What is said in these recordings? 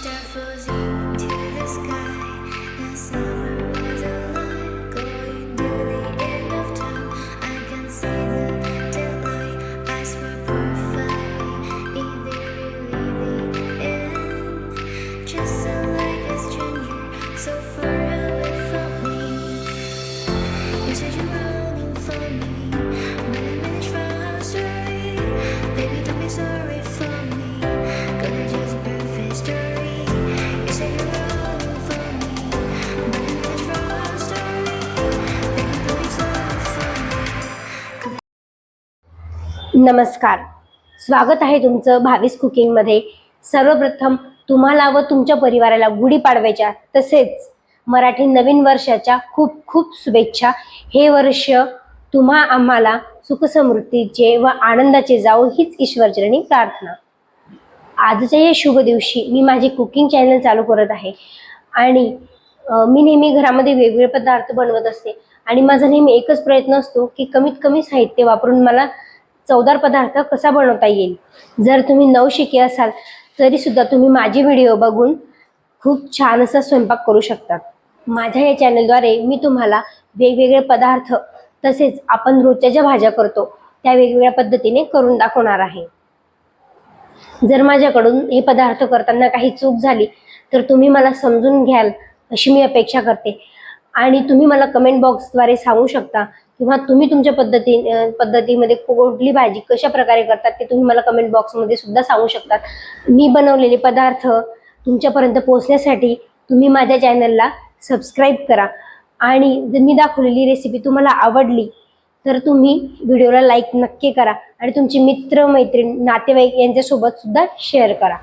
Mr. Fuzzy. नमस्कार. स्वागत आहे तुमचं भावीस कुकिंगमध्ये. सर्वप्रथम तुम्हाला व तुमच्या परिवाराला गुढीपाडव्याच्या तसेच मराठी नवीन वर्षाच्या खूप खूप शुभेच्छा. हे वर्ष तुम्हा आम्हाला सुखसमृद्धीचे व आनंदाचे जावो हीच ईश्वरचरणी प्रार्थना. आजच्या या शुभ दिवशी मी माझे कुकिंग चॅनल चालू करत आहे. आणि मी नेहमी घरामध्ये वेगवेगळे पदार्थ बनवत असते. आणि माझा नेहमी एकच प्रयत्न असतो की कमीत कमी साहित्य वापरून मला चवदार पदार्थ कसा बनवता येईल? जर तुम्ही नवशिके असाल तरी सुद्धा तुम्ही माझे व्हिडिओ बघून खूप छान असा स्वयंपाक करू शकतात माझ्या या चॅनलद्वारे मी तुम्हाला वेगवेगळे पदार्थ तसेच आपण रोजच्या ज्या भाज्या करतो त्या वेगवेगळ्या पद्धतीने करून दाखवणार आहे. जर माझ्याकडून हे पदार्थ करताना काही चूक झाली तर तुम्ही मला समजून घ्याल अशी मी अपेक्षा करते. आणि तुम्ही मला कमेंट बॉक्सद्वारे सांगू शकता किंवा तुम्ही तुमच्या पद्धती पद्धतीमध्ये कुठली भाजी कशा प्रकारे करतात ते तुम्ही मला कमेंट बॉक्समध्ये सुद्धा सांगू शकतात. मी बनवलेले पदार्थ तुमच्यापर्यंत पोहोचण्यासाठी तुम्ही माझ्या चॅनलला सबस्क्राईब करा. आणि जर मी दाखवलेली रेसिपी तुम्हाला आवडली तर तुम्ही व्हिडिओला लाईक नक्की करा आणि तुमचे मित्र मैत्रीण नातेवाईक यांच्यासोबत सुद्धा शेअर करा.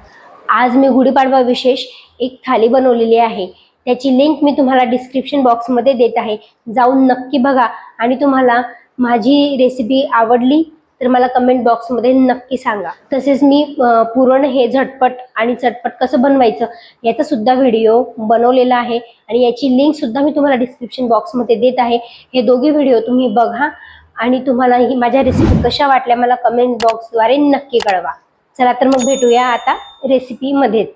आज मी गुढीपाडवा विशेष एक थाली बनवलेली आहे. त्याची लिंक मी तुम्हाला डिस्क्रिप्शन बॉक्समध्ये देत आहे. जाऊन नक्की बघा. आणि तुम्हाला माझी रेसिपी आवडली तर मला कमेंट बॉक्समध्ये नक्की सांगा. तसेच मी पुरण हे झटपट आणि चटपट कसं बनवायचं याचा सुद्धा व्हिडिओ बनवलेला आहे. आणि याची लिंक सुद्धा मी तुम्हाला डिस्क्रिप्शन बॉक्समध्ये देत आहे. हे दोघे व्हिडिओ तुम्ही बघा आणि तुम्हाला ही माझ्या रेसिपी कशा वाटल्या मला कमेंट बॉक्सद्वारे नक्की कळवा. चला तर मग भेटूया आता रेसिपीमध्येच